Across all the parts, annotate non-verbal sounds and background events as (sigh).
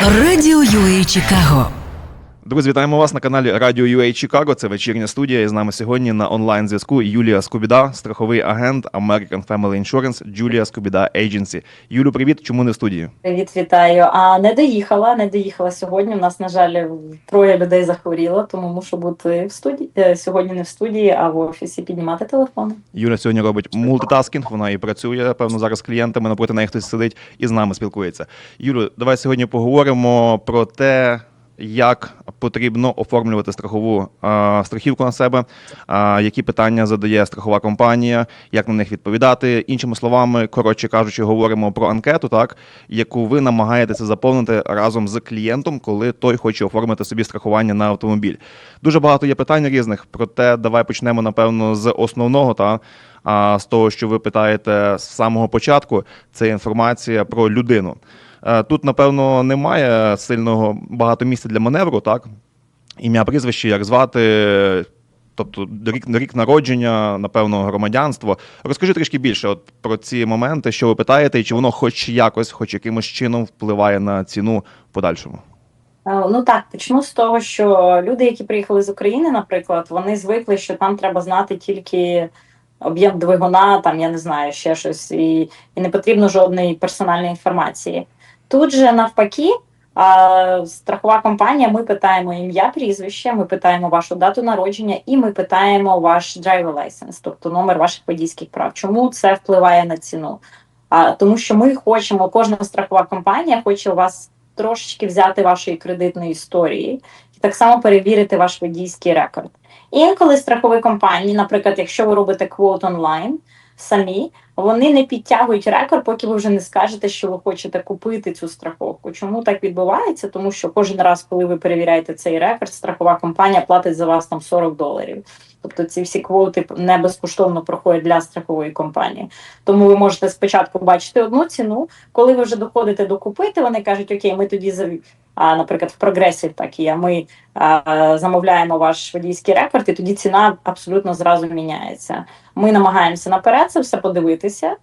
Радіо UA Чикаго. Друзі, вітаємо вас на каналі Радіо UA Чикаго. Це вечірня студія. І з нами сьогодні на онлайн зв'язку Юлія Скубіда, страховий агент American Family Insurance, Julia Скубіда Agency. Юлю, привіт. Чому не в студії? Привіт, вітаю. А не доїхала, не доїхала сьогодні. У нас, на жаль, троє людей захворіло, тому мушу бути в студії е, сьогодні не в студії, а в офісі піднімати телефони. Юля сьогодні робить мультитаскінг. Вона і працює. Певно, зараз з клієнтами напроти неї хтось сидить і з нами спілкується. Юлю, давай сьогодні поговоримо про те. Як потрібно оформлювати страхову а, страхівку на себе, а, які питання задає страхова компанія, як на них відповідати. Іншими словами, коротше кажучи, говоримо про анкету, так яку ви намагаєтеся заповнити разом з клієнтом, коли той хоче оформити собі страхування на автомобіль. Дуже багато є питань різних. Проте давай почнемо напевно з основного та а, з того, що ви питаєте з самого початку. Це інформація про людину. Е, Тут, напевно, немає сильного багато місця для маневру, так? Ім'я, прізвище, як звати, тобто рік, рік народження, напевно, громадянство. Розкажи трішки більше от, про ці моменти, що ви питаєте, і чи воно хоч якось, хоч якимось чином впливає на ціну в подальшому. Е, Ну так, почну з того, що люди, які приїхали з України, наприклад, вони звикли, що там треба знати тільки об'єм двигуна, там я не знаю, ще щось, і, і не потрібно жодної персональної інформації. Тут же навпаки, а, страхова компанія, ми питаємо ім'я, прізвище, ми питаємо вашу дату народження і ми питаємо ваш driver license, тобто номер ваших водійських прав. Чому це впливає на ціну? А, тому що ми хочемо, кожна страхова компанія хоче у вас трошечки взяти вашої кредитної історії і так само перевірити ваш водійський рекорд. Інколи страхові компанії, наприклад, якщо ви робите квот онлайн самі, вони не підтягують рекорд, поки ви вже не скажете, що ви хочете купити цю страховку. Чому так відбувається? Тому що кожен раз, коли ви перевіряєте цей рекорд, страхова компанія платить за вас там 40 доларів. Тобто ці всі квоти не безкоштовно проходять для страхової компанії. Тому ви можете спочатку бачити одну ціну, коли ви вже доходите до купити, вони кажуть, окей, ми тоді а, наприклад, в прогресі так є. Ми а, замовляємо ваш водійський рекорд, і тоді ціна абсолютно зразу міняється. Ми намагаємося наперед це все подивитися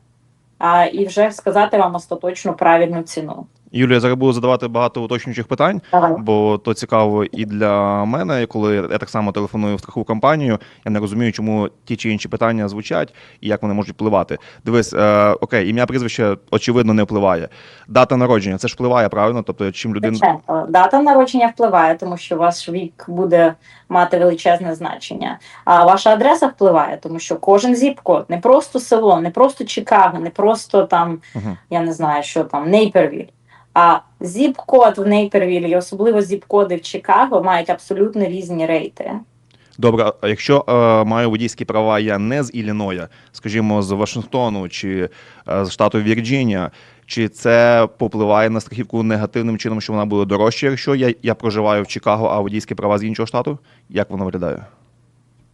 а, і вже сказати вам остаточну правильну ціну. Юлія, зараз буду задавати багато уточнюючих питань. Давай. Бо то цікаво і для мене, коли я так само телефоную в страхову компанію, я не розумію, чому ті чи інші питання звучать і як вони можуть впливати. Дивись, е, окей, ім'я прізвище очевидно не впливає. Дата народження це ж впливає, правильно? Тобто, чим людина Звичайно, дата народження впливає, тому що ваш вік буде мати величезне значення. А ваша адреса впливає, тому що кожен зіп-код, не просто село, не просто Чикаго, не просто там, Мгм. я не знаю, що там, Нейпервіль. А зіп-код в Нейпервілі, особливо зіп-коди в Чикаго, мають абсолютно різні рейти. добре. А якщо е, маю водійські права я не з Ілліноя, скажімо, з Вашингтону чи е, з штату Вірджинія, чи це попливає на страхівку негативним чином, що вона буде дорожча, якщо я, я проживаю в Чикаго, а водійські права з іншого штату? Як воно виглядає?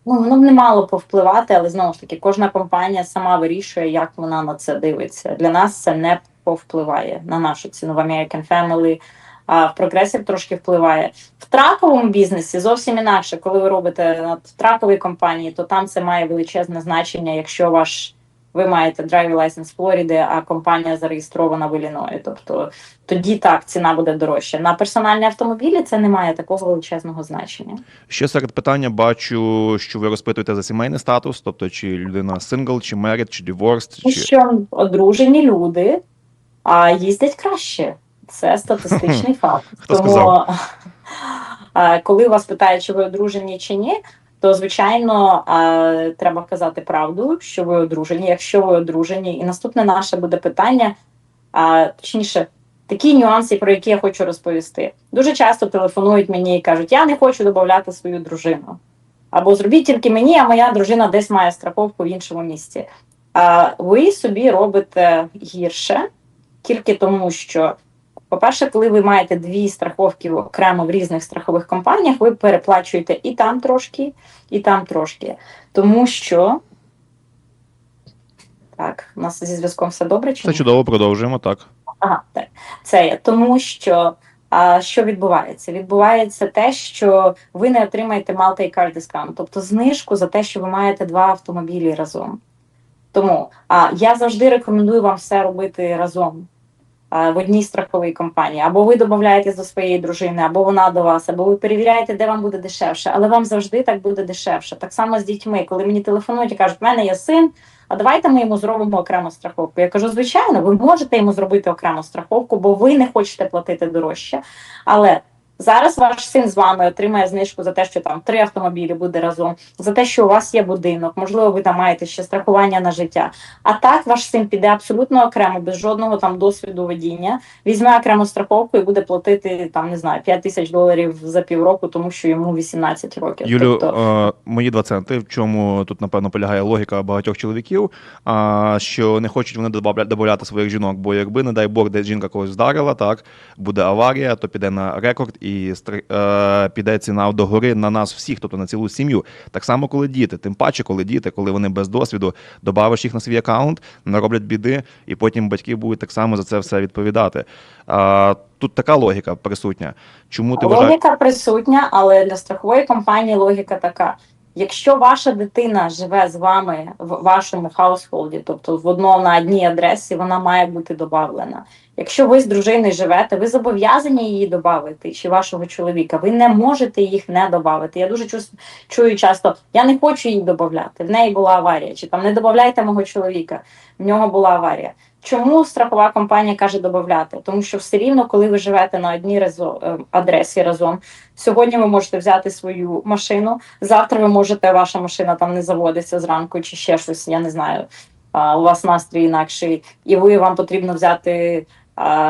Ну, воно б не мало повпливати, але знову ж таки, кожна компанія сама вирішує, як вона на це дивиться. Для нас це не повпливає на нашу ціну в American Family. А в прогресів трошки впливає в траковому бізнесі зовсім інакше. Коли ви робите на траковій компанії, то там це має величезне значення, якщо ваш ви маєте driver license Флориди, а компанія зареєстрована в Ілліної. Тобто тоді так ціна буде дорожча. На персональні автомобілі це не має такого величезного значення. Ще серед питання бачу, що ви розпитуєте за сімейний статус, тобто чи людина сингл, чи married, чи divorced, Тому чи що одружені люди а, їздять краще. Це статистичний (laughs) факт. Хто Тому, сказав? коли вас питають, чи ви одружені чи ні, то звичайно треба казати правду, що ви одружені. Якщо ви одружені, і наступне наше буде питання, а, точніше, такі нюанси, про які я хочу розповісти. Дуже часто телефонують мені і кажуть, я не хочу додати свою дружину. Або зробіть тільки мені, а моя дружина десь має страховку в іншому місці. А ви собі робите гірше тільки тому, що, по-перше, коли ви маєте дві страховки окремо в різних страхових компаніях, ви переплачуєте і там трошки, і там трошки. Тому що. Так, у нас зі зв'язком все добре? Чи це ні? чудово, продовжуємо так. Ага, так. Це є. Тому що а, що відбувається? Відбувається те, що ви не отримаєте multi-car discount, тобто знижку за те, що ви маєте два автомобілі разом. Тому а, я завжди рекомендую вам все робити разом. В одній страховій компанії, або ви додаєтесь до своєї дружини, або вона до вас, або ви перевіряєте, де вам буде дешевше, але вам завжди так буде дешевше. Так само з дітьми, коли мені телефонують і кажуть, в мене є син. А давайте ми йому зробимо окрему страховку. Я кажу, звичайно, ви можете йому зробити окрему страховку, бо ви не хочете платити дорожче. Але зараз ваш син з вами отримає знижку за те, що там три автомобілі буде разом, за те, що у вас є будинок, можливо, ви там маєте ще страхування на життя. А так ваш син піде абсолютно окремо, без жодного там досвіду водіння, візьме окрему страховку і буде платити там не знаю 5 тисяч доларів за півроку, тому що йому 18 років. Юлю, Тобто, е, мої два центи, в чому тут, напевно, полягає логіка багатьох чоловіків, а, що не хочуть вони додавати своїх жінок, бо якби, не дай Бог, десь жінка когось вдарила, так, буде аварія, то піде на рекорд і е, піде ціна догори на нас всіх, тобто на цілу сім'ю. Так само, коли діти, тим паче, коли діти, коли вони без досвіду, додавиш їх на свій аккаунт, нароблять біди, і потім батьки будуть так само за це все відповідати. Тут така логіка присутня. Чому ти логіка Логіка присутня, але для страхової компанії логіка така: якщо ваша дитина живе з вами в вашому хаусхолді, тобто в одному на одній адресі, вона має бути додавлена. Якщо ви з дружиною живете, ви зобов'язані її додати, чи вашого чоловіка, ви не можете їх не додати. Я дуже чу- чую часто, я не хочу її додати. В неї була аварія, чи там не додавайте мого чоловіка, в нього була аварія. Чому страхова компанія каже додати? Тому що все рівно, коли ви живете на одній разо- е, адресі разом, сьогодні ви можете взяти свою машину, завтра ви можете, ваша машина там не заводиться зранку чи ще щось, я не знаю. У вас настрій інакший, і ви вам потрібно взяти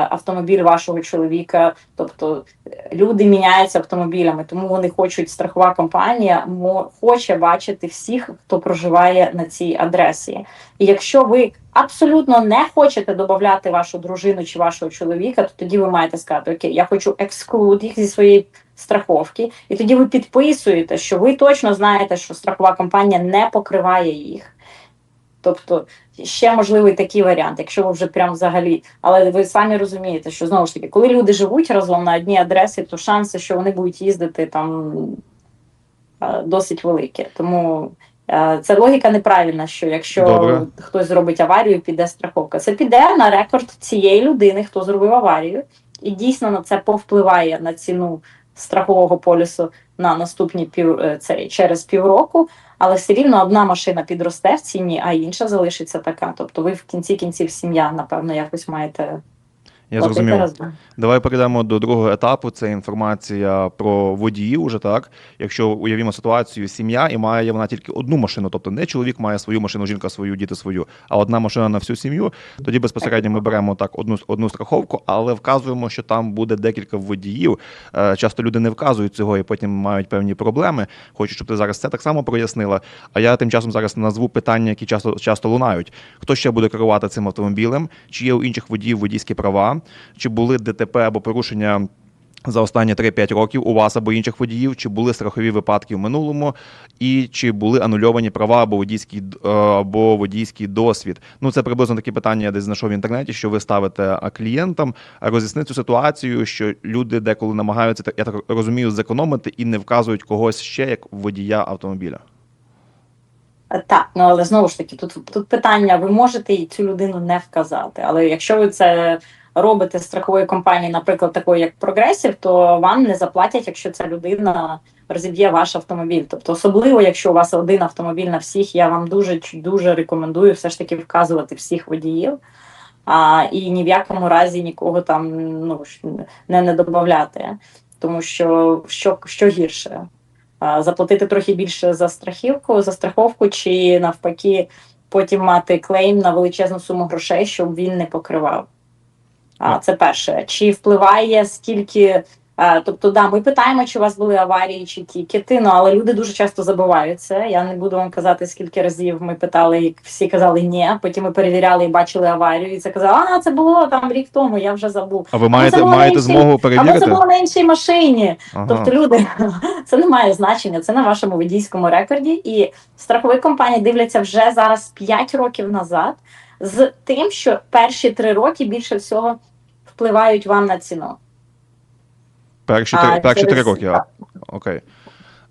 автомобіль вашого чоловіка. Тобто е, люди міняються автомобілями, тому вони хочуть, страхова компанія хоче бачити всіх, хто проживає на цій адресі. І якщо ви абсолютно не хочете додати вашу дружину чи вашого чоловіка, то тоді ви маєте сказати: Окей, я хочу ексклюд їх зі своєї страховки, і тоді ви підписуєте, що ви точно знаєте, що страхова компанія не покриває їх. Тобто ще можливий такий варіант, якщо ви вже прям взагалі, але ви самі розумієте, що знову ж таки, коли люди живуть разом на одній адресі, то шанси, що вони будуть їздити там е, досить великі. Тому це логіка неправильна, що якщо Добре. хтось зробить аварію, піде страховка. Це піде на рекорд цієї людини, хто зробив аварію, і дійсно на це повпливає на ціну страхового полісу на наступні пів е, цей через півроку. Але все рівно одна машина підросте в ціні, а інша залишиться така. Тобто, ви в кінці кінців сім'я, напевно, якось маєте Я зрозумів. Давай перейдемо до другого етапу. Це інформація про водіїв. Уже так. Якщо уявімо ситуацію, сім'я і має вона тільки одну машину, тобто не чоловік має свою машину, жінка свою, діти свою, а одна машина на всю сім'ю. Тоді безпосередньо ми беремо так одну одну страховку, але вказуємо, що там буде декілька водіїв. Е, Часто люди не вказують цього і потім мають певні проблеми. Хочу, щоб ти зараз це так само прояснила. А я тим часом зараз назву питання, які часто часто лунають. Хто ще буде керувати цим автомобілем? Чи є у інших водіїв водійські права? Чи були ДТП або порушення? За останні 3-5 років у вас або інших водіїв, чи були страхові випадки в минулому, і чи були анульовані права або водійський е, або водійський досвід? Ну це приблизно такі питання я десь знайшов в інтернеті, що ви ставите клієнтам. Роз'ясни цю ситуацію, що люди деколи намагаються я так розумію, зекономити і не вказують когось ще як водія автомобіля. Е, Так, ну але знову ж таки, тут, тут питання: ви можете цю людину не вказати. Але якщо ви це робите страхової компанії, наприклад, такої як Прогресів, то вам не заплатять, якщо ця людина розіб'є ваш автомобіль. Тобто, особливо, якщо у вас один автомобіль на всіх, я вам дуже дуже рекомендую все ж таки вказувати всіх водіїв. А, і ні в якому разі нікого там ну, не, не додати. Тому що що, що гірше? Заплатити трохи більше за страхівку, за страховку, чи навпаки, потім мати клейм на величезну суму грошей, щоб він не покривав. А, це перше. Чи впливає скільки. Тобто, да, ми питаємо, чи у вас були аварії, чи тікети, ну але люди дуже часто забувають це. Я не буду вам казати, скільки разів ми питали, і всі казали ні. Потім ми перевіряли і бачили аварію, і це казали, а це було там рік тому, я вже забув. А ви маєте, маєте іншій- змогу Або перевірити? це було на іншій машині. Ага. Тобто, люди, (laughs) це не має значення, це на вашому водійському рекорді. І страхові компанії дивляться вже зараз 5 років назад з тим, що перші 3 роки більше всього впливають вам на ціну. Перші А, три, перші три роки. Окей.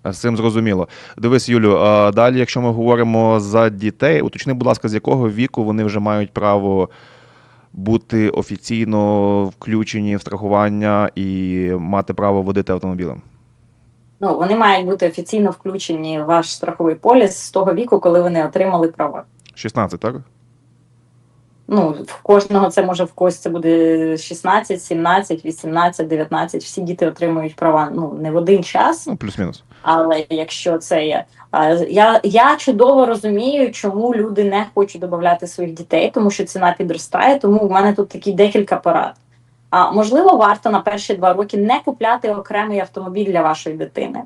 З цим зрозуміло. Дивись, Юлю, далі, якщо ми говоримо за дітей, уточни, будь ласка, з якого віку вони вже мають право бути офіційно включені в страхування і мати право водити автомобілем? Ну вони мають бути офіційно включені в ваш страховий поліс з того віку, коли вони отримали права. 16, так? Ну, в кожного це може в когось це буде 16, 17, 18, 19. Всі діти отримують права ну не в один час, Ну, плюс-мінус. але якщо це є. Я, я чудово розумію, чому люди не хочуть додати своїх дітей, тому що ціна підростає. Тому в мене тут такі декілька порад. А можливо, варто на перші два роки не купляти окремий автомобіль для вашої дитини.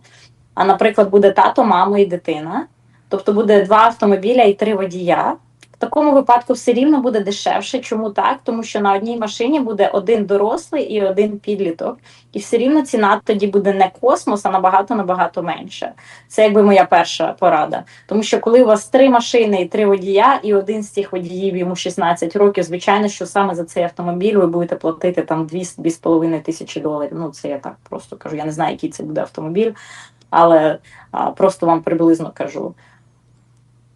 А, наприклад, буде тато, мама і дитина. Тобто буде два автомобіля і три водія. Такому випадку все рівно буде дешевше. Чому так? Тому що на одній машині буде один дорослий і один підліток, і все рівно ціна тоді буде не космос, а набагато набагато менше. Це якби моя перша порада. Тому що коли у вас три машини і три водія, і один з цих водіїв йому 16 років, звичайно, що саме за цей автомобіль ви будете платити там 2-2,5 тисячі доларів. Ну це я так просто кажу. Я не знаю, який це буде автомобіль, але а, просто вам приблизно кажу.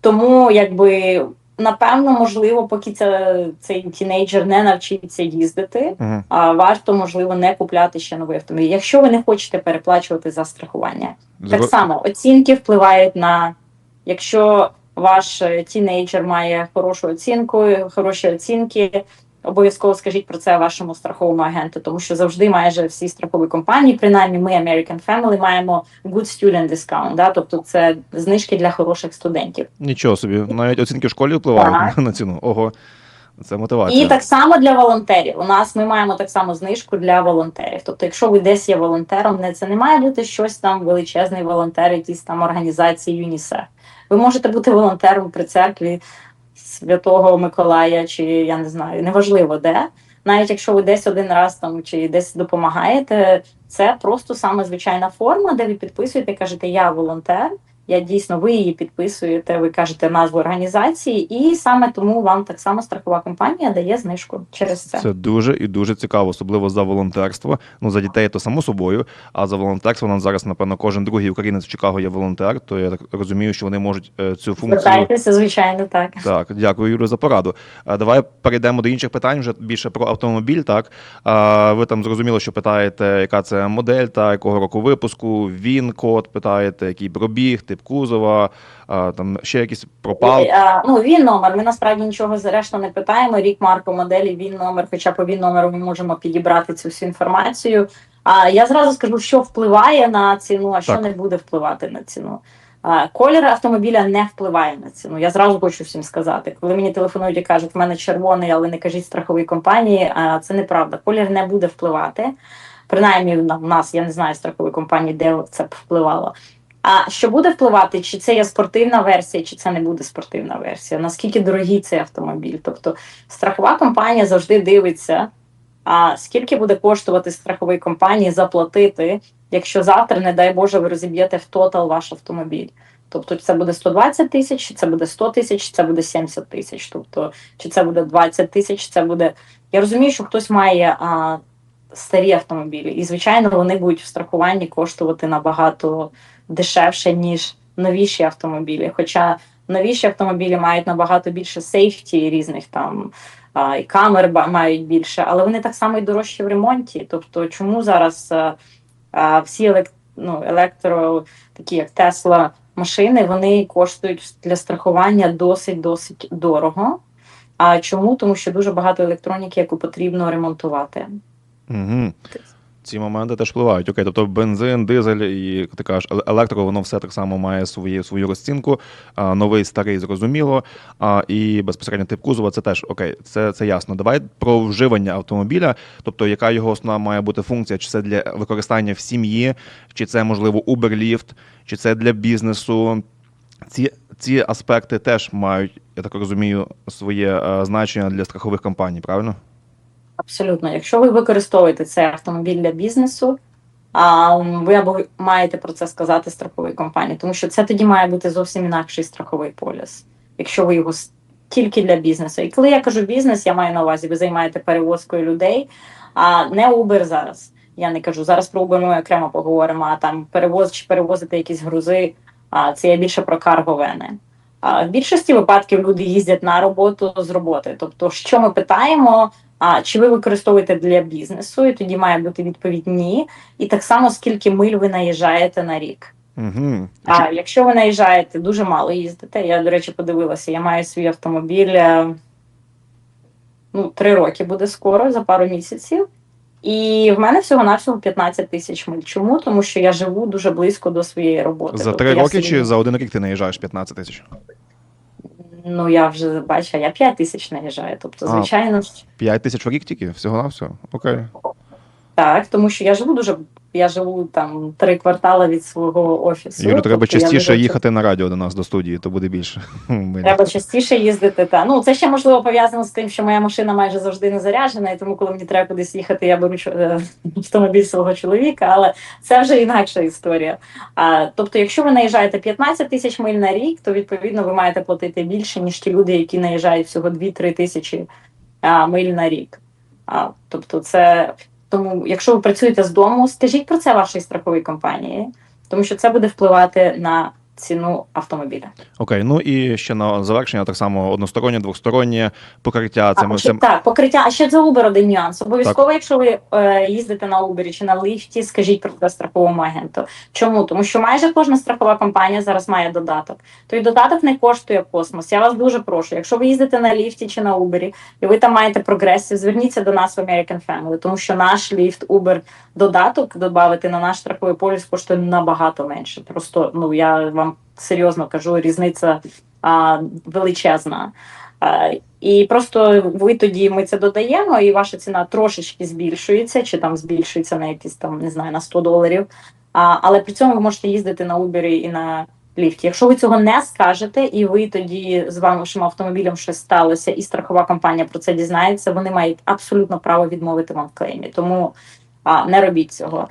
Тому якби. Напевно, можливо, поки це, цей тінейджер не навчиться їздити, Угу. а варто можливо не купляти ще новий автомобіль. Якщо ви не хочете переплачувати за страхування, так само оцінки впливають на якщо ваш е, тінейджер має хорошу оцінку, хороші оцінки. Обов'язково скажіть про це вашому страховому агенту, тому що завжди майже всі страхові компанії, принаймні ми American Family, маємо good student discount, да? тобто це знижки для хороших студентів. Нічого собі, навіть оцінки в школі впливають Так. на ціну. Ого, це мотивація. І так само для волонтерів. У нас ми маємо так само знижку для волонтерів. Тобто, якщо ви десь є волонтером, не це не має бути щось там величезний волонтер, якісь там організації ЮНІСЕФ. Ви можете бути волонтером при церкві Святого Миколая, чи я не знаю, неважливо де. Навіть якщо ви десь один раз там чи десь допомагаєте, це просто саме звичайна форма, де ви підписуєте, кажете, я волонтер. Я дійсно, ви її підписуєте, ви кажете назву організації, і саме тому вам так само страхова компанія дає знижку через це. Це дуже і дуже цікаво, особливо за волонтерство. Ну за дітей то само собою. А за волонтерство нам зараз, напевно, кожен другий українець в Чикаго є волонтер. То я так розумію, що вони можуть е, цю функцію. Звертайтеся, звичайно, так. Так, дякую, Юрію, за пораду. Давай перейдемо до інших питань, вже більше про автомобіль. Так ви там зрозуміло, що питаєте, яка це модель, та якого року випуску, він код питаєте, який пробіг, тип кузова, а, там ще якісь пропал. І, а, ну, він номер. Ми насправді нічого зрештою не питаємо. Рік марку моделі, він номер, хоча по він номеру ми можемо підібрати цю всю інформацію. А я зразу скажу, що впливає на ціну, а що Так. не буде впливати на ціну. А, колір автомобіля не впливає на ціну. Я зразу хочу всім сказати. Коли мені телефонують і кажуть, в мене червоний, але не кажіть страховій компанії, а це неправда. Колір не буде впливати. Принаймні, в нас я не знаю страхової компанії, де це б впливало. А що буде впливати, чи це є спортивна версія, чи це не буде спортивна версія? Наскільки дорогий цей автомобіль? Тобто страхова компанія завжди дивиться, а скільки буде коштувати страховій компанії заплатити, якщо завтра, не дай Боже, ви розіб'єте в тотал ваш автомобіль. Тобто, це буде 120 тисяч, чи це буде 100 тисяч, чи це буде 70 тисяч. Тобто, чи це буде 20 тисяч, чи це буде. Я розумію, що хтось має а, старі автомобілі, і звичайно, вони будуть в страхуванні коштувати набагато дешевше, ніж новіші автомобілі. Хоча новіші автомобілі мають набагато більше сейфті різних там і камер мають більше, але вони так само і дорожчі в ремонті. Тобто, чому зараз всі елек... ну, електро, такі як Тесла, машини, вони коштують для страхування досить досить дорого. А чому? Тому що дуже багато електроніки, яку потрібно ремонтувати. Угу. Ці моменти теж впливають. Окей, тобто бензин, дизель і ти кажеш, еле- електро, воно все так само має свої, свою розцінку. А, новий, старий, зрозуміло. А, і безпосередньо тип кузова це теж окей, це, це ясно. Давай про вживання автомобіля, тобто яка його основна має бути функція, чи це для використання в сім'ї, чи це можливо Uber Lyft, чи це для бізнесу. Ці, ці аспекти теж мають, я так розумію, своє е, значення для страхових компаній, правильно? Абсолютно, якщо ви використовуєте цей автомобіль для бізнесу, а ви або маєте про це сказати страховій компанії, тому що це тоді має бути зовсім інакший страховий поліс, якщо ви його тільки для бізнесу. І коли я кажу бізнес, я маю на увазі, ви займаєте перевозкою людей, а не Uber зараз. Я не кажу зараз про Uber ми окремо поговоримо, а там перевоз чи перевозити якісь грузи. А це я більше про карговени. А в більшості випадків люди їздять на роботу з роботи. Тобто, що ми питаємо, А чи ви використовуєте для бізнесу? І тоді має бути відповідь ні. І так само скільки миль ви наїжджаєте на рік. Угу. А якщо ви наїжджаєте, дуже мало їздите. Я, до речі, подивилася, я маю свій автомобіль е, ну, три роки буде скоро, за пару місяців. І в мене всього-навсього 15 тисяч миль. Чому? Тому що я живу дуже близько до своєї роботи. За Тобто три я роки собі- чи за один рік ти наїжджаєш 15 тисяч? Ну я вже бачу, я 5 тисяч наїжджаю. Тобто, звичайно, 5 тисяч в рік тільки? Всього на всього? Окей. так, тому що я живу дуже. Я живу там три квартали від свого офісу. Юлю, треба тобто я частіше це- їхати на радіо до нас до студії, то буде більше. (laughs) Треба частіше їздити. Та ну це ще можливо пов'язано з тим, що моя машина майже завжди не заряджена, і тому, коли мені треба кудись їхати, я беру е, (laughs) автомобіль свого чоловіка. Але це вже інакша історія. А тобто, якщо ви наїжджаєте 15 тисяч миль на рік, то відповідно ви маєте платити більше ніж ті люди, які наїжджають всього 2-3 тисячі а, миль на рік. А, тобто, це тому, якщо ви працюєте з дому, скажіть про це вашій страховій компанії, тому що це буде впливати на ціну автомобіля. Окей, ну і ще на завершення так само одностороннє, двостороннє покриття. Це А, ми ще- це Так, покриття. А ще за Uber один нюанс. Обов'язково, якщо ви е, їздите на Uber чи на ліфті, скажіть про це страховому агенту. Чому? Тому що майже кожна страхова компанія зараз має додаток. Той додаток не коштує космос. Я вас дуже прошу. Якщо ви їздите на ліфті чи на Uber, і ви там маєте прогресів, зверніться до нас в American Family, тому що наш ліфт, Uber додаток додати на наш страховий поліс коштує набагато менше. Просто ну я вам серйозно кажу, різниця а, величезна. А, і просто ви тоді ми це додаємо, і ваша ціна трошечки збільшується, чи там збільшується на якісь там не знаю на 100 доларів. А, але при цьому ви можете їздити на Uber і на ліфті. Якщо ви цього не скажете, і ви тоді з вашим автомобілем щось сталося, і страхова компанія про це дізнається, вони мають абсолютно право відмовити вам в клеймі. Тому а, не робіть цього.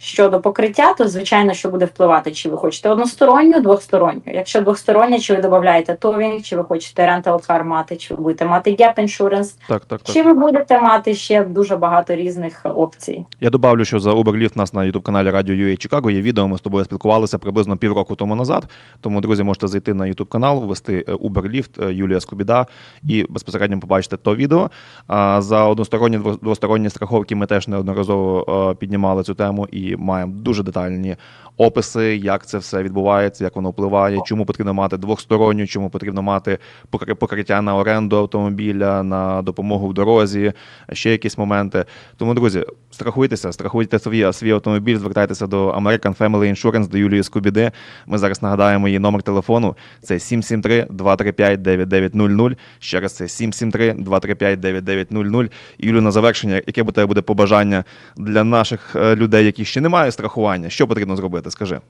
Щодо покриття, то звичайно, що буде впливати, чи ви хочете односторонню, двосторонню. Якщо двостороння, чи ви додаєте товінг, чи ви хочете rental car мати, чи ви будете мати gap insurance, так, так, так. чи ви будете мати ще дуже багато різних опцій. Я добавлю, що за Uber Lyft у нас на youtube каналі Радіо UA Чикаго є відео. Ми з тобою спілкувалися приблизно півроку тому назад. Тому, друзі, можете зайти на youtube канал, ввести е, Uber Lyft, е, Юлія Скубіда і безпосередньо побачите то відео. А за односторонні дво- двосторонні страховки ми теж неодноразово е, піднімали цю тему і маємо дуже детальні описи, як це все відбувається, як воно впливає, чому потрібно мати двосторонню, чому потрібно мати покри- покриття на оренду автомобіля, на допомогу в дорозі, ще якісь моменти. Тому, друзі, страхуйтеся, страхуйте свій, свій автомобіль, звертайтеся до American Family Insurance, до Юлії Скубіди. Ми зараз нагадаємо її номер телефону. Це 773-235-9900. Ще раз це 773-235-9900. Юлю, на завершення, яке буде побажання для наших е, людей, які ще не мають страхування? Що потрібно зробити? Скажи.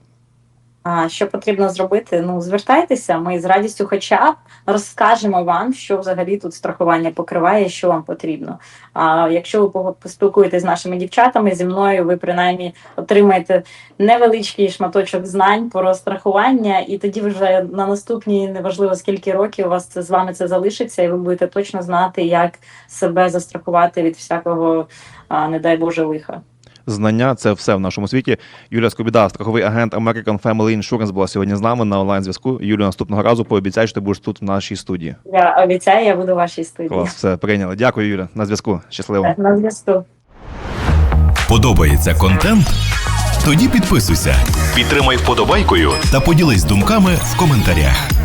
А що потрібно зробити? Ну звертайтеся. Ми з радістю, хоча б розкажемо вам, що взагалі тут страхування покриває, що вам потрібно. А якщо ви поспілкуєтесь з нашими дівчатами зі мною, ви принаймні отримаєте невеличкий шматочок знань про страхування, і тоді вже на наступні неважливо скільки років у вас це з вами це залишиться, і ви будете точно знати, як себе застрахувати від всякого, а, не дай Боже, лиха. Знання це все в нашому світі. Юлія Скобіда, страховий агент American Family Insurance, була сьогодні з нами на онлайн зв'язку. Юлю, наступного разу пообіцяй, що ти будеш тут в нашій студії. Я обіцяю, я буду в вашій студії. Клас, все прийняли. Дякую, Юля. На зв'язку. Щасливо. На зв'язку. Подобається контент? Тоді підписуйся, підтримай вподобайкою та поділись думками в коментарях.